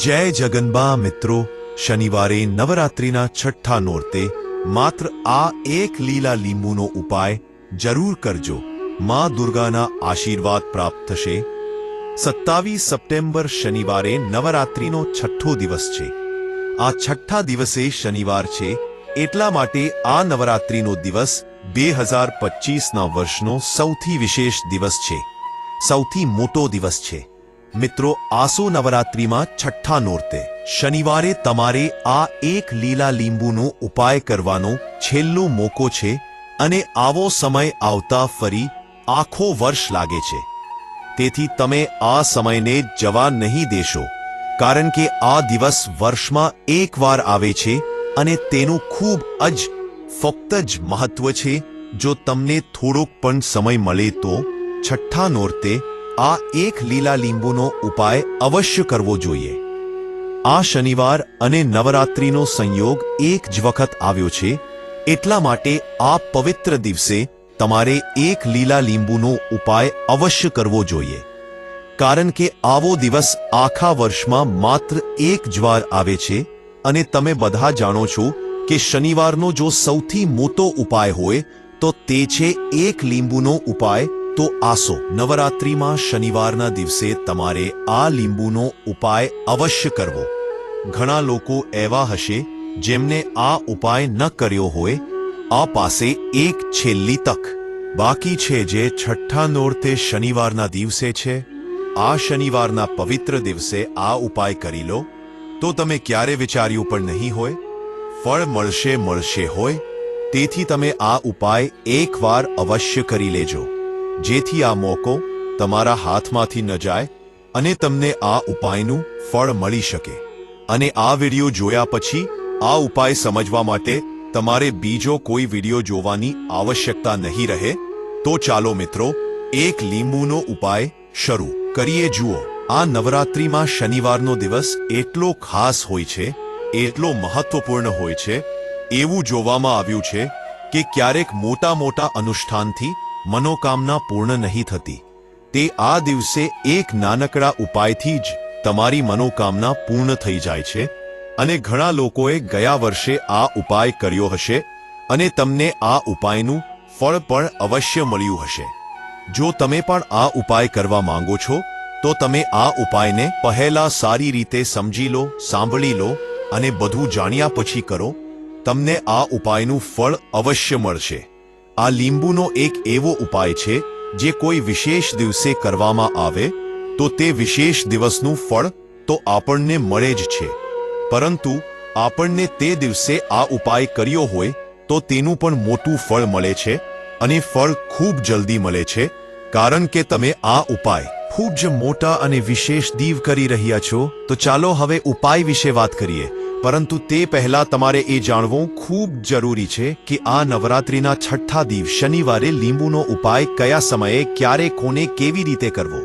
જય જગન્બા મિત્રો, શનિવારે નવરાત્રિના છઠ્ઠા નોરતે માત્ર આ એક લીલા લીંબુનો ઉપાય જરૂર કરજો. માં દુર્ગાના આશીર્વાદ પ્રાપ્ત થશે. સત્તાવીસ સપ્ટેમ્બર શનિવારે નવરાત્રિનો છઠ્ઠો દિવસ છે. આ છઠ્ઠા દિવસે શનિવાર છે, એટલા માટે આ નવરાત્રિનો દિવસ બે હજાર પચીસના વર્ષનો સૌથી વિશેષ દિવસ છે. સૌથી મોટો દિવસ છે. મિત્રો, આસો નવરાત્રિમાં છઠ્ઠા નોરતે શનિવારે તમારે આ એક લીલા લીંબુનો ઉપાય કરવાનો છેલ્લો મોકો છે અને આવો સમય આવતા ફરી આખો વર્ષ લાગે છે. તેથી તમે આ સમયને જવા નહીં દેશો, કારણ કે આ દિવસ વર્ષમાં એકવાર આવે છે અને તેનું ખૂબ જ, ફક્ત જ મહત્વ છે. જો તમને થોડોક પણ સમય મળે તો છઠ્ઠા નોરતે આ એક લીલા લીંબુનો ઉપાય અવશ્ય કરવો જોઈએ. આ શનિવાર અને નવરાત્રિનો સંયોગ એક જ વખત આવ્યો છે, એટલા માટે આ પવિત્ર દિવસે તમારે એક લીલા લીંબુનો ઉપાય અવશ્ય કરવો જોઈએ. કારણ કે આવો દિવસ આખા વર્ષમાં માત્ર એક જ વાર આવે છે અને તમે બધા જાણો છો કે શનિવારનો જો સૌથી મોટો ઉપાય હોય, તો તે છે એક લીંબુનો ઉપાય તો આસો. નવરાત્રિમાં શનિવારના દિવસે તમારે આ લીંબુનો ઉપાય અવશ્ય કરવો. ઘણા લોકો એવા હશે, જેમને આ ઉપાય ન કર્યો હોય, આ પાસે એક છેલ્લી તક. બાકી છે જે છઠ્ઠા નોરતે શનિવારના દિવસે છે. આ શનિવારના પવિત્ર દિવસે આ ઉપાય કરી લો. તો તમે ક્યારે વિચાર્યું પણ નહીં હોય. ફળ મળશે મળશે હોય. તેથી તમે આ ઉપાય એકવાર અવશ્ય કરી લેજો. જેથી આ મોકો તમારા હાથમાંથી ન જાય અને તમને આ ઉપાયનું ફળ મળી શકે. અને આ વીડિયો જોયા પછી આ ઉપાય સમજવા માટે તમારે બીજો કોઈ વીડિયો જોવાની આવશ્યકતા નહીં રહે. તો ચાલો મિત્રો, એક લીંબુનો ઉપાય શરૂ કરીએ. જુઓ, આ નવરાત્રિમાં શનિવારનો દિવસ એટલો ખાસ હોય છે, એટલો મહત્વપૂર્ણ હોય છે, એવું જોવામાં આવ્યું છે કે ક્યારેક મોટા મોટા અનુષ્ઠાનથી મનોકામના પૂર્ણ નહીં થતી. તે આ દિવસે એક નાનકડા ઉપાયથી જ તમારી મનોકામના પૂર્ણ થઈ જાય છે અને ઘણા લોકોએ ગયા વર્ષે આ ઉપાય કર્યો હશે અને તમને આ ઉપાયનું ફળ પણ અવશ્ય મળ્યું હશે. જો તમે પણ આ ઉપાય કરવા માંગો છો, તો તમે આ ઉપાયને પહેલા સારી રીતે સમજી લો, સાંભળી લો અને બધું જાણ્યા પછી કરો. તમને આ ઉપાયનું ફળ અવશ્ય મળશે. આ લીંબુનો એક એવો ઉપાય છે, જે કોઈ વિશેષ દિવસે કરવામાં આવે, તો તે વિશેષ દિવસનું ફળ તો આપણને મળે જ છે. પરંતુ, આપણને તે દિવસે આ ઉપાય કર્યો હોય, તો તેનું પણ મોટું ફળ મળે છે, અને ફળ ખૂબ જલ્દી મળે છે, કારણ કે તમે આ ઉપાય ખૂબ જ મોટા અને વિશેષ દીવ કરી રહ્યા છો, તો ચાલો હવે ઉપાય વિશે વાત કરીએ. પરંતુ તે પહેલા તમારે એ જાણવું ખૂબ જરૂરી છે કે આ નવરાત્રિના છઠ્ઠા દિવસ શનિવારે લીંબુનો ઉપાય કયા સમયે, ક્યારે, કોને, કેવી રીતે કરવો?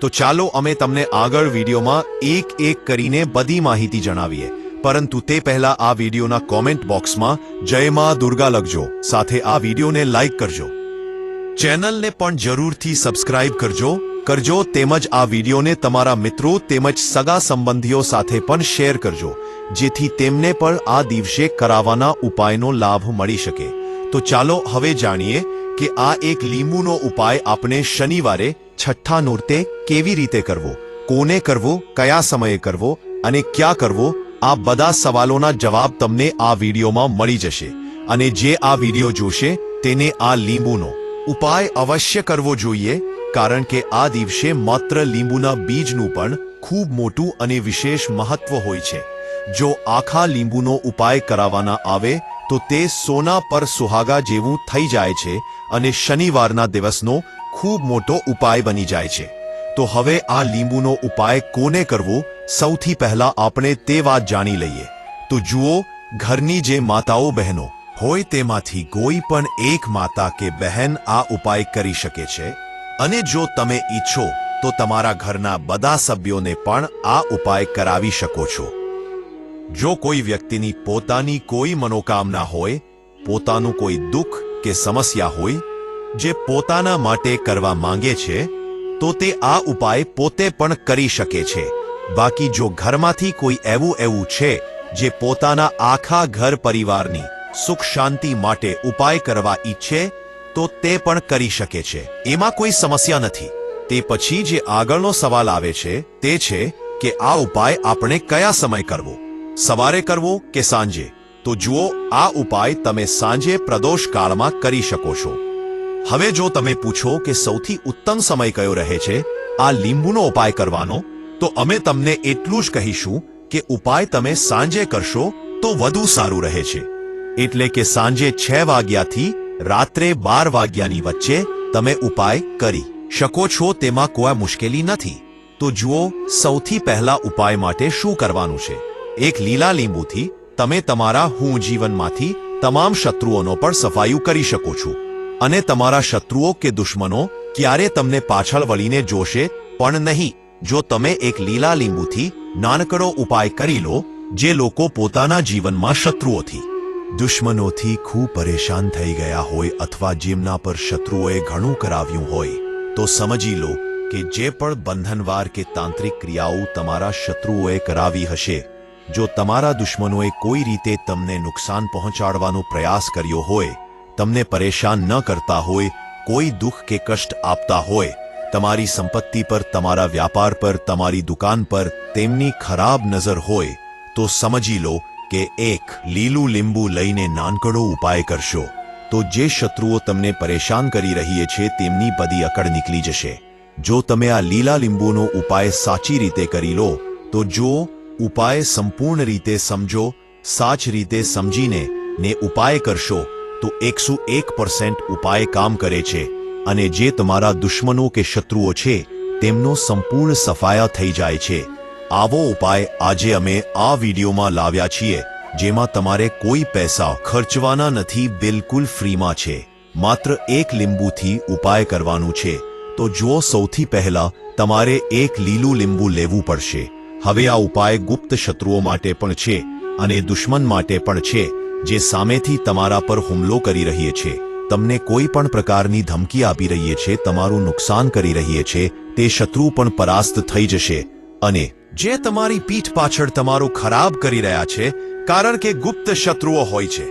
તો ચાલો અમે તમને આગળ વિડીયોમાં એક એક કરીને બધી માહિતી જણાવીએ. પરંતુ તે પહેલા આ વિડીયોના કોમેન્ટ બોક્સમાં જય માં દુર્ગા લખજો. સાથે આ વિડીયોને લાઈક કરજો. ચેનલને પણ જરૂરથી સબસ્ક્રાઇબ કરજો. કરજો તેમજ આ વિડીયોને તમારા મિત્રો તેમજ સગા સંબંધીઓ સાથે પણ શેર કરજો. જેથી તેમને પણ આ દિવસે કરાવવાના ઉપાયનો લાભ મળી શકે. તો ચાલો હવે જાણીએ કે આ એક લીંબુનો ઉપાય આપણે શનિવારે છઠ્ઠા નોરતે કેવી રીતે કરવો? કોને કરવો? કયા સમયે કરવો? અને ક્યાં કરવો? આ બધા સવાલોના જવાબ તમને આ વિડીયોમાં મળી જશે. અને જે આ વીડિયો જોશે તેને આ લીંબુનો ઉપાય અવશ્ય કરવો જોઈએ, કારણ કે આ દિવસે માત્ર લીંબુના બીજનું પણ ખૂબ મોટું અને વિશેષ મહત્વ હોય છે. જો આખા લીંબુનો ઉપાય કરાવવાના આવે, તો તે સોના પર સુહાગા જેવું થઈ જાય છે અને શનિવારના દિવસનો ખૂબ મોટો ઉપાય બની જાય છે. તો હવે આ લીંબુનો ઉપાય કોને કરવો? સૌથી પહેલા આપણે તે વાત જાણી લઈએ. તો જુઓ, ઘરની જે માતાઓ બહેનો, હોય તેમાંથી કોઈ પણ એક માતા કે બહેન આ ઉપાય કરી શકે છે? અને જો તમે ઈચ્છો, તો તમારા ઘરના બધા સભ્યોને પણ આ ઉપાય કરાવી શકો છો. જો કોઈ વ્યક્તિની પોતાની કોઈ મનોકામના હોય, પોતાનું કોઈ દુઃખ કે સમસ્યા હોય, જે પોતાના માટે કરવા માંગે છે, તો તે આ ઉપાય પોતે પણ કરી શકે છે. બાકી જો ઘરમાંથી કોઈ એવું એવું છે, જે પોતાના આખા ઘર પરિવારની સુખ શાંતિ માટે ઉપાય કરવા ઈચ્છે, તો તે પણ કરી શકે છે. એમાં કોઈ સમસ્યા નથી. તે પછી જે આગળનો સવાલ આવે છે, તે છે કે આ ઉપાય આપણે કયા સમય કરવો? સવારે કરવો કે સાંજે? તો જુઓ, આ ઉપાય તમે સાંજે પ્રદોષ કાળમાં કરી શકો છો. હવે જો તમે પૂછો કે સૌથી ઉત્તમ સમય કયો રહે છે, આ લીંબુનો ઉપાય કરવાનો, તો અમે તમને એટલું જ કહીશું કે ઉપાય તમે સાંજે કરશો તો વધુ સારું રહે છે. એટલે કે સાંજે છ વાગ્યાથી રાત્રે બાર વાગ્યાની વચ્ચે તમે ઉપાય કરી શકો છો, તેમાં કોઈ મુશ્કેલી નથી. તો જુઓ, સૌથી પહેલા ઉપાય માટે શું કરવાનું છે? એક લીલા લીંબુથી તમે તમારા હું જીવનમાંથી તમામ શત્રુઓનો પણ સફાયું કરી શકો છો. અને તમારા શત્રુઓ કે દુશ્મનો ક્યારે તમને પાછળ વળીને જોશે પણ નહીં. જો તમે એક લીલા લીંબુથી નાનકડો ઉપાય કરી લો, જે લોકો પોતાના જીવનમાં શત્રુઓથી, દુશ્મનોથી ખૂબ પરેશાન થઈ ગયા હોય અથવા જેમના પર શત્રુઓએ ઘણું કરાવ્યું હોય, તો સમજી લો કે જે પણ બંધનવાર કે તાંત્રિક ક્રિયાઓ તમારા શત્રુઓએ કરાવી હશે જો તમારા દુશ્મનોએ કોઈ રીતે તમને નુકસાન પહોંચાડવાનો પ્રયાસ કર્યો હોય, તમને પરેશાન ન કરતા હોય, કોઈ દુઃખ કે કષ્ટ આપતા હોય, તમારી સંપત્તિ પર, તમારા વ્યાપાર પર, તમારી દુકાન પર તેમની ખરાબ નજર હોય, તો સમજી લો કે એક લીલું લીંબુ લઈને નાનકડો ઉપાય કરશો. તો જે શત્રુઓ તમને પરેશાન કરી રહી છે, તેમની બધી અકડ નીકળી જશે. જો તમે આ લીલા લીંબુનો ઉપાય સાચી રીતે કરી લો, તો જો ઉપાય સંપૂર્ણ રીતે સમજો, સાચ રીતે સમજીને ને ઉપાય કરશો, તો એકસો એક પર્સેન્ટ ઉપાય કામ કરે છે. અને જે તમારા દુશ્મનો કે શત્રુઓ છે, તેમનો સંપૂર્ણ સફાયા થઈ જાય છે. આવો ઉપાય આજે અમે આ વિડીયોમાં લાવ્યા છીએ, જેમાં તમારે કોઈ પૈસા ખર્ચવાના નથી, બિલકુલ ફ્રીમાં છે. માત્ર એક લીંબુથી ઉપાય કરવાનું છે. તો જો સૌથી પહેલા તમારે એક લીલું લીંબુ લેવું પડશે. હવે આ ઉપાય ગુપ્ત શત્રુઓ માટે પણ છે અને દુશ્મન માટે પણ છે, જે સામેથી તમારા પર હુમલો કરી રહીએ છે. તમને કોઈ પણ પ્રકારની ધમકી આપી રહીએ છે, તમારું નુકસાન કરી રહીએ છે, તે શત્રુ પણ પરાસ્ત થઈ જશે. અને જે તમારી પીઠ પાછળ તમારું ખરાબ કરી રહ્યા છે, કારણ કે ગુપ્ત શત્રુઓ હોય છે.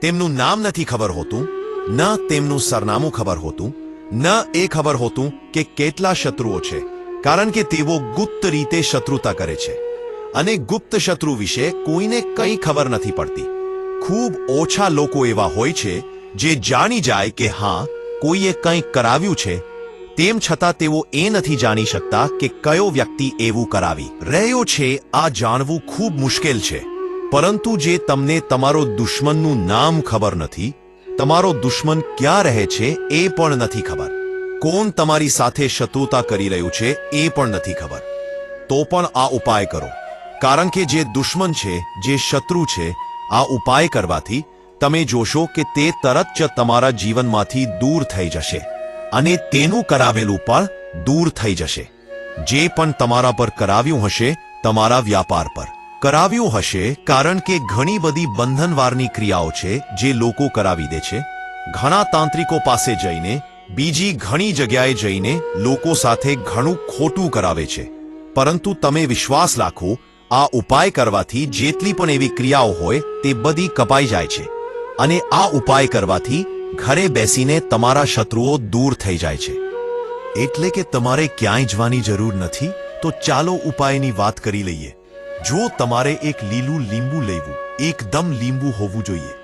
તેમનું નામ નથી ખબર હોતું, ન તેમનું સરનામું ખબર હોતું, ન એ ખબર હોતું કે કેટલા શત્રુઓ છે. કારણ કે તેઓ ગુપ્ત રીતે શત્રુતા કરે છે. અને ગુપ્ત શત્રુ વિશે કોઈને કંઈ ખબર નથી પડતી. ખૂબ ઓછા લોકો એવા હોય છે, જે જાણી જાય કે હા, કોઈએ કંઈક કરાવ્યું છે. તેમ છતાં તેઓ એ નથી જાણી શકતા કે કયો વ્યક્તિ એવું કરાવી. રહ્યો છે, આ જાણવું ખૂબ મુશ્કેલ છે. પરંતુ જે તમને તમારો દુશ્મનનું નામ ખબર નથી, તમારો દુશ્મન ક્યાં રહે છે એ પણ નથી ખબર. કોણ તમારી સાથે શત્રુતા કરી રહ્યું છે એ પણ નથી ખબર. તો પણ આ ઉપાય કરો. કારણ કે જે દુશ્મન છે, જે શત્રુ છે, આ ઉપાય કરવાથી તમે જોશો કે તે તરત જ તમારા જીવનમાંથી દૂર થઈ જશે. અને તેનું કરાવેલું પણ દૂર થઈ જશે. જે પણ તમારા પર કરાવ્યું હશે, તમારા વ્યાપાર પર. કરાવ્યું હશે કારણ કે ઘણી બધી બંધનવારની ક્રિયાઓ છે જે લોકો કરાવી દે છે. ઘણા તાંત્રિકો પાસે જઈને બીજી ઘણી જગ્યાએ જઈને લોકો સાથે ઘણું ખોટું કરાવે છે. પરંતુ તમે વિશ્વાસ રાખો, આ ઉપાય કરવાથી જેટલી પણ એવી ક્રિયાઓ હોય તે બધી કપાઈ જાય છે. અને આ ઉપાય કરવાથી ઘરે બેસીને તમારા શત્રુઓ દૂર થઈ જાય છે. એટલે કે તમારે ક્યાંય જવાની જરૂર નથી, તો ચાલો ઉપાયની વાત કરી લઈએ. જો તમારે એક લીલું લીંબુ લેવું, એકદમ લીંબુ હોવું જોઈએ.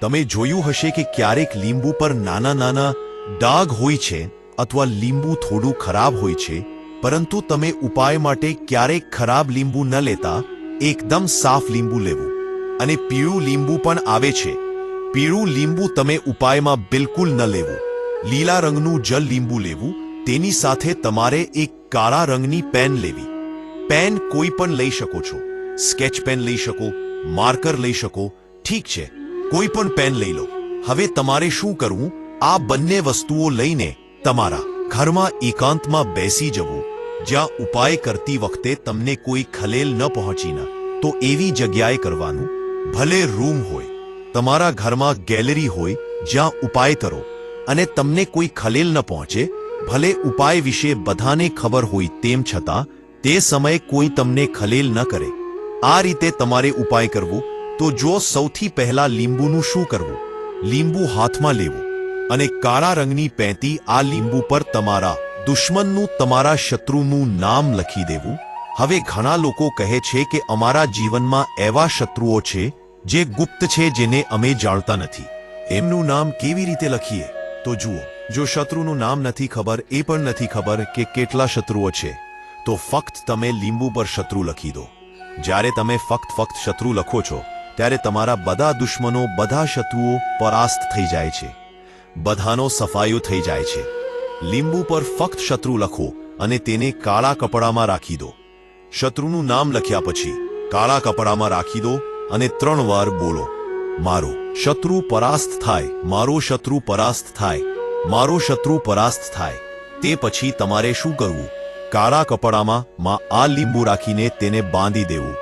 તમે જોયું હશે કે ક્યારેક લીંબુ પર નાના નાના ડાઘ હોય છે અથવા લીંબુ થોડું ખરાબ હોય છે, પરંતુ તમે ઉપાય માટે ક્યારેક ખરાબ લીંબુ ન લેતા, એકદમ સાફ લીંબુ લેવું. અને પીળું લીંબુ પણ આવે છે. પીળું લીંબુ તમે ઉપાયમાં બિલકુલ ન લેવું. લીલા રંગનું જલ લીંબુ લેવું. તેની સાથે તમારે એક કાળા રંગની પેન લેવી. પેન કોઈ પણ લઈ શકો છો. સ્કેચ પેન લઈ શકો, માર્કર લઈ શકો, ઠીક છે. કોઈ પણ પેન લઈ લો. હવે તમારે શું કરવું? આ બંને વસ્તુઓ લઈને તમારા ઘરમાં એકાંતમાં બેસી જવું. જ્યાં ઉપાય કરતી વખતે તમને કોઈ ખલેલ ન પહોંચી ન, તો એવી જગ્યાએ કરવાનું. ભલે રૂમ હોય, તમારા ઘરમાં ગેલેરી હોય, જ્યાં ઉપાય કરો અને તમને કોઈ ખલેલ ન પહોંચે, ભલે ઉપાય વિશે બધાને ખબર હોય તેમ છતાં, તે સમયે કોઈ તમને ખલેલ ન કરે. આ રીતે તમારે ઉપાય કરવો. તો જો સૌથી પહેલા લીંબુનું શું કરવું? લીંબુ હાથમાં લેવું. અને કાળા રંગની પેંતી આ લીંબુ પર તમારા દુશ્મનનું, તમારા શત્રુનું નામ લખી દેવું. હવે ઘણા લોકો કહે છે કે અમારા જીવનમાં એવા શત્રુઓ છે જે ગુપ્ત છે જેને અમે જાણતા નથી. એમનું નામ કેવી રીતે લખીએ? તો જુઓ, જો શત્રુનું નામ નથી ખબર, એ પણ નથી ખબર કે કેટલા શત્રુઓ છે. તો ફક્ત તમે લીંબુ પર શત્રુ લખી દો. જ્યારે તમે ફક્ત ફક્ત શત્રુ લખો છો, ત્યારે તમારા બધા દુશ્મનો, બધા શત્રુઓ પરાસ્ત થઈ જાય છે. બધાનો સફાયો થઈ જાય છે. લીંબુ પર ફક્ત શત્રુ લખો અને તેને કાળા કપડામાં રાખી દો. શત્રુનું નામ લખ્યા પછી કાળા કપડામાં રાખી દો અને ત્રણ વાર બોલો, મારો શત્રુ પરાસ્ત થાય, મારો શત્રુ પરાસ્ત થાય, મારો શત્રુ પરાસ્ત થાય. તે પછી તમારે શું કરવું? કાળા કપડામાં માં આ લીંબુ રાખીને તેને બાંધી દેવું,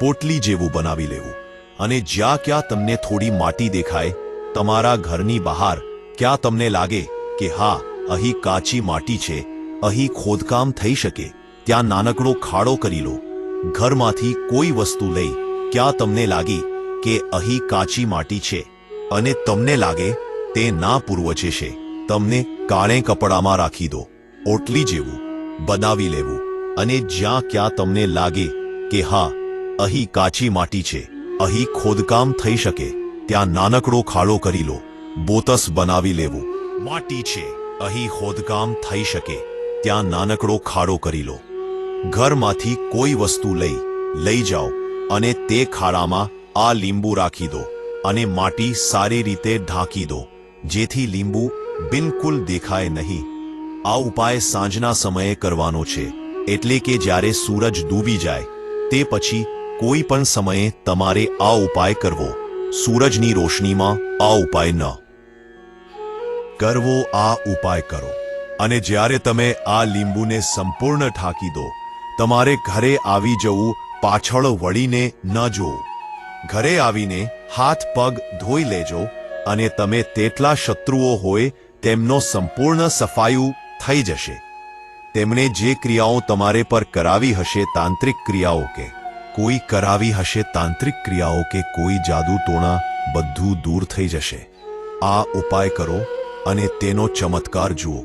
પોટલી જેવું બનાવી લેવું. અને જ્યાં ક્યાં તમને થોડી માટી દેખાય, તમારા ઘરની બહાર ક્યાં તમને લાગે કે હા, અહીં કાચી માટી છે, અહીં ખોદકામ થઈ શકે, ત્યાં નાનકડો ખાડો કરી લો. ઘરમાંથી કોઈ વસ્તુ લઈ, ક્યાં તમને લાગી કે અહીં કાચી માટી છે? અને તમને લાગે તે ના પૂર્વજે છે તમને કાળે કપડામાં રાખી દો, ઓટલી જેવું, બનાવી લેવું. અને જ્યાં ક્યાં તમને લાગે કે હા, અહીં કાચી માટી છે, અહીં ખોદકામ થઈ શકે, ત્યાં નાનકડો ખાડો કરી લો. બોતસ બનાવી લેવું. માટી છે. અહીં ખોદકામ થઈ શકે. ત્યાં નાનકડો ખાડો કરી લો. ઘરમાંથી કોઈ વસ્તુ લઈ લઈ જાઓ અને તે ખાડામાં આ લીંબુ રાખી દો અને માટી સારી રીતે ઢાંકી દો, જેથી લીંબુ બિલકુલ દેખાય નહીં. આ ઉપાય સાંજના સમયે કરવાનો છે, એટલે કે જ્યારે સૂરજ ડૂબી જાય, તે પછી કોઈ પણ સમયે તમારે આ ઉપાય કરવો. સૂરજની રોશનીમાં આ ઉપાય ન. કરવો આ ઉપાય કરો. અને જ્યારે તમે આ લીંબુને સંપૂર્ણ ઠાકી દો, તમારે ઘરે આવી જવું પાછળ વળીને ન જોવું ઘરે આવીને હાથ પગ ધોઈ લેજો અને તમે તેટલા શત્રુઓ હોય તેમનો સંપૂર્ણ સફાયું થઈ જશે. તેમણે જે ક્રિયાઓ તમારે પર કરાવી હશે તાંત્રિક ક્રિયાઓ કે કોઈ કરાવી હશે તાંત્રિક ક્રિયાઓ કે કોઈ જાદુ ટોણા બધું દૂર થઈ જશે. આ ઉપાય કરો અને તેનો ચમત્કાર જુઓ.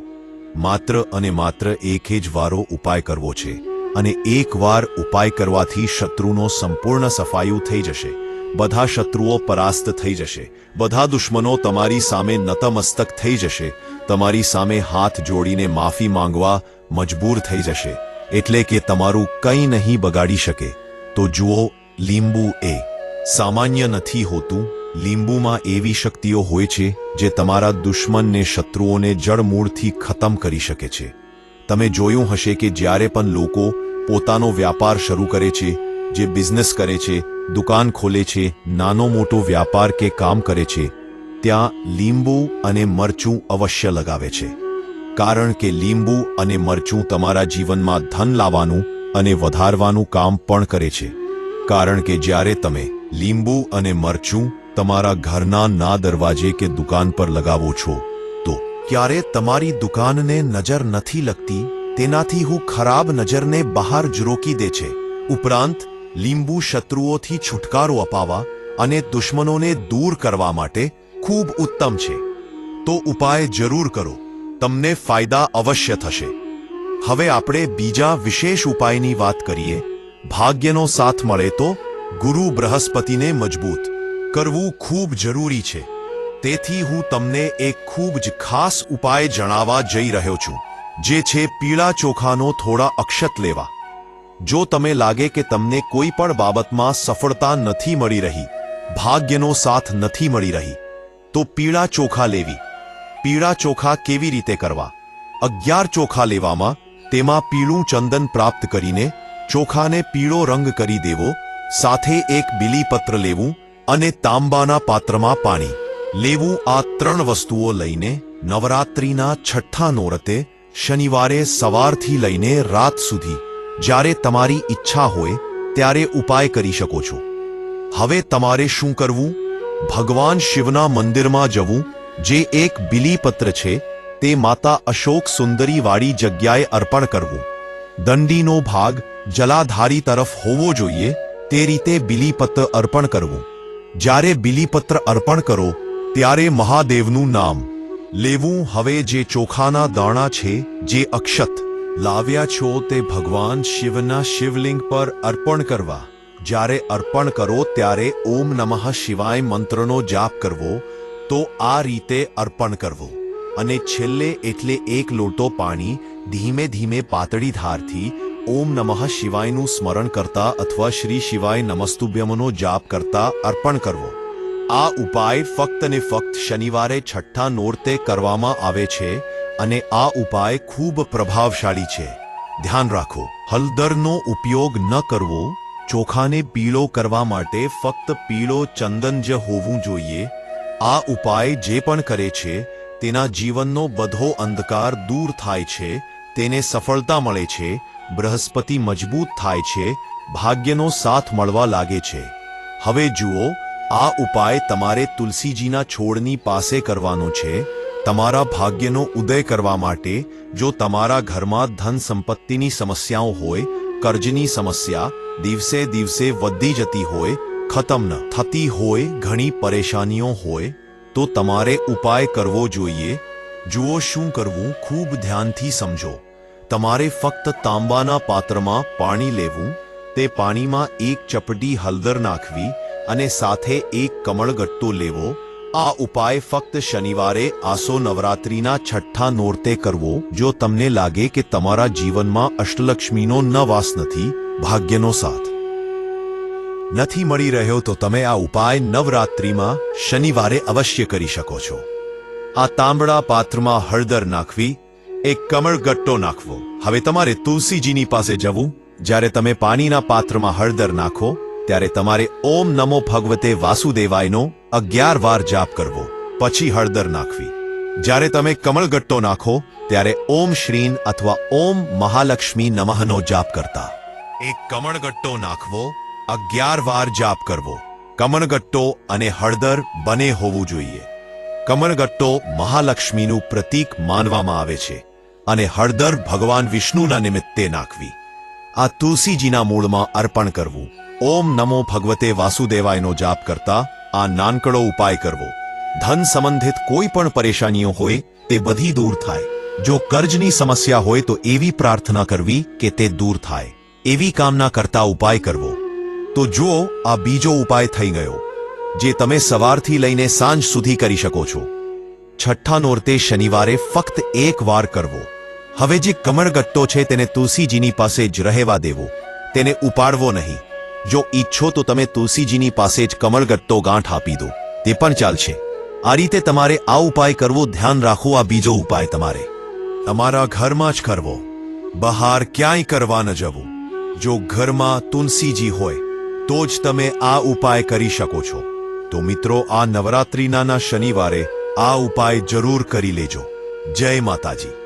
માત્ર અને માત્ર એકે જ વારો ઉપાય કરવો છે અને એક વાર ઉપાય કરવાથી શત્રુનો સંપૂર્ણ સફાયું થઈ જશે. બધા શત્રુઓ પરાસ્ત થઈ જશે. બધા દુશ્મનો તમારી સામે નતમસ્તક થઈ જશે. તમારી સામે હાથ જોડીને માફી માંગવા મજબૂર થઈ જશે. એટલે કે તમારું કંઈ નહીં બગાડી શકે. તો જુઓ, લીંબુ એ સામાન્ય નથી હોતું લીંબુમાં એવી શક્તિઓ હોય છે, જે તમારા દુશ્મનને શત્રુઓને જડમૂળથી ખતમ કરી શકે છે. તમે જોયું હશે કે જ્યારે પણ લોકો પોતાનો વ્યાપાર શરૂ કરે છે, જે બિઝનેસ કરે છે, દુકાન ખોલે છે, નાનો મોટો વ્યાપાર કે કામ કરે છે, ત્યાં લીંબુ અને મરચું અવશ્ય લગાવે છે. કારણ કે લીંબુ અને મરચું તમારા જીવનમાં ધન લાવવાનું અને વધારવાનું કામ પણ કરે છે. કારણ કે જ્યારે તમે લીંબુ અને મરચું તમારા ઘરના ના દરવાજે કે દુકાન પર લગાવો છો, તો ક્યારે તમારી દુકાનને નજર નથી લગતી? તેનાથી હું ખરાબ નજરને બહાર જ રોકી દે છે. ઉપરાંત, લીંબુ શત્રુઓથી છુટકારો અપાવવા અને દુશ્મનોને દૂર કરવા માટે ખૂબ ઉત્તમ છે. તો ઉપાય જરૂર કરો. તમને ફાયદા અવશ્ય થશે. હવે આપણે બીજા વિશેષ ઉપાયની વાત કરીએ. ભાગ્યનો સાથ મળે તો ગુરુ બૃહસ્પતિને મજબૂત. કરવું ખૂબ જરૂરી છે. તેથી હું તમને એક ખૂબ જ ખાસ ઉપાય જણાવવા જઈ રહ્યો છું, જે છે પીળા ચોખાનો થોડા અક્ષત લેવા. જો તમે લાગે કે તમને કોઈ પણ બાબતમાં સફળતા નથી મળી રહી, ભાગ્યનો સાથ નથી મળી રહી, તો પીળા ચોખા લેવી. પીળા ચોખા કેવી રીતે કરવા? અગિયાર ચોખા લેવામાં, તેમાં પીળું ચંદન પ્રાપ્ત કરીને ચોખાને પીળો રંગ કરી દેવો, સાથે એક બિલીપત્ર લેવું અને તાંબાના પાત્રમાં પાણી. લેવું આ ત્રણ વસ્તુઓ લઈને નવરાત્રિના છઠ્ઠા નોરતે શનિવારે સવારથી લઈને રાત સુધી જ્યારે તમારી ઈચ્છા હોય ત્યારે ઉપાય કરી શકો છો. હવે તમારે શું કરવું? ભગવાન શિવના મંદિરમાં જવું, જે એક બિલીપત્ર છે, તે માતા અશોક સુંદરીવાળી જગ્યાએ અર્પણ કરવું. દંડીનો ભાગ જલાધારી તરફ હોવો જોઈએ, તે રીતે બિલીપત્ર અર્પણ કરવું. જ્યારે બિલીપત્ર અર્પણ કરો, ત્યારે મહાદેવનું નામ. લેવું હવે જે ચોખાના દાણા છે, જે અક્ષત. લાવ્યા છો તે ભગવાન શિવના શિવલિંગ પર અર્પણ કરવા. જ્યારે અર્પણ કરો ત્યારે ઓમ નમઃ શિવાય મંત્રનો જાપ કરવો, તો આ રીતે અર્પણ કરવો. અને છેલ્લે એટલે એક લોટો પાણી, ધીમે ધીમે પાતળી ધારથી ઓમ નમઃ શિવાયનું સ્મરણ કરતા અથવા શ્રી શિવાય નમસ્તુભ્યમનો જાપ કરતા અર્પણ કરવો. આ ઉપાય ફક્ત ને ફક્ત શનિવારે છઠ્ઠા નોરતે કરવામાં આવે છે અને આ ઉપાય ખૂબ પ્રભાવશાળી છે. ધ્યાન રાખો હળદરનો ઉપયોગ ન કરવો, ચોખાને પીળો કરવા માટે ફક્ત પીળો ચંદન જ હોવું જોઈએ. આ ઉપાય જે પણ કરે છે, તેના જીવનનો બધો અંધકાર દૂર થાય છે, તેને સફળતા મળે છે બૃહસ્પતિ મજબૂત થાય છે, ભાગ્યનો સાથ મળવા લાગે છે. હવે જુઓ, આ ઉપાય તમારે તુલસીજીના છોડની પાસે કરવાનો છે, તમારા ભાગ્યનો ઉદય કરવા માટે, જો તમારા ઘરમાં ધન સંપત્તિની સમસ્યાઓ હોય, કર્જની સમસ્યા, દિવસે દિવસે વધી જતી હોય, ખતમ ન થતી હોય, ઘણી પરેશાનીઓ હોય, તો તમારે ઉપાય કરવો જોઈએ. જુઓ શું કરવું, ખૂબ ધ્યાનથી સમજો. તમારે ફક્ત તાંબાના પાત્રમાં પાણી લેવું, તે પાણીમાં એક ચપટી હળદર નાખવી અને સાથે એક કમળગટ્ટો લેવો. આ ઉપાય ફક્ત શનિવારે આસો નવરાત્રિના છઠ્ઠા નોરતે કરવો. જો તમને લાગે કે તમારા જીવનમાં અષ્ટલક્ષ્મીનો ન વાસ નથી, ભાગ્યનો સાથ. નથી મળી રહ્યો તો તમે આ ઉપાય નવરાત્રિમાં શનિવારે અવશ્ય કરી શકો છો. આ તાંબડા પાત્રમાં હળદર નાખવી એક કમળગટ્ટો નાખવો. હવે તમારે તુલસીજીની પાસે જવું. જ્યારે તમે પાણીના પાત્રમાં હળદર નાખો, ત્યારે તમારે ઓમ નમો ભગવતે વાસુદેવાયનો અગિયાર વાર જાપ કરવો. પછી હળદર નાખવી. જ્યારે તમે કમળગટ્ટો નાખો, ત્યારે ઓમ શ્રીન અથવા ઓમ મહાલક્ષ્મી નમઃનો જાપ કરતા. એક કમળગટ્ટો નાખવો, અગિયાર વાર જાપ કરવો. કમળગટ્ટો અને હળદર બને હોવું જોઈએ. કમળગટ્ટો મહાલક્ષ્મીનું પ્રતીક માનવામાં આવે છે. અને હળદર ભગવાન વિષ્ણુના નિમિત્તે નાખવી. આ તુલસીજીના મૂળમાં અર્પણ કરવું. ઓમ નમો ભગવતે વાસુદેવાયનો જાપ કરતા આ નાનકડો ઉપાય કરવો. ધન સંબંધિત કોઈ પણ પરેશાનીઓ હોય, તે બધી દૂર થાય. જો કર્જની સમસ્યા હોય તો એવી પ્રાર્થના કરવી કે તે દૂર થાય. એવી કામના કરતા ઉપાય કરવો. તો જો આ બીજો ઉપાય થઈ ગયો, જે તમે સવારથી લઈને સાંજ સુધી કરી શકો છો. છઠ્ઠા નોરતે શનિવારે ફક્ત એક વાર કરવો. હવે જે કમળગટ્ટો છે તેને તુલસીજીની પાસે જ રહેવા દેવો. તેને ઉપાડવો નહીં. જો ઈચ્છો તો તમે તુલસીજીની પાસે જ કમળગટ્ટો ગાંઠ આપી દો. તે પણ ચાલશે. આ રીતે તમારે આ ઉપાય કરવો ધ્યાન રાખો, આ બીજો ઉપાય તમારે. તમારા ઘરમાં જ કરવો. બહાર ક્યાંય કરવા ન જવું. જો ઘરમાં તુલસીજી હોય, તો જ તમે આ ઉપાય કરી શકો છો. તો મિત્રો, આ નવરાત્રિના શનિવારે આ ઉપાય જરૂર કરી લેજો. જય માતાજી.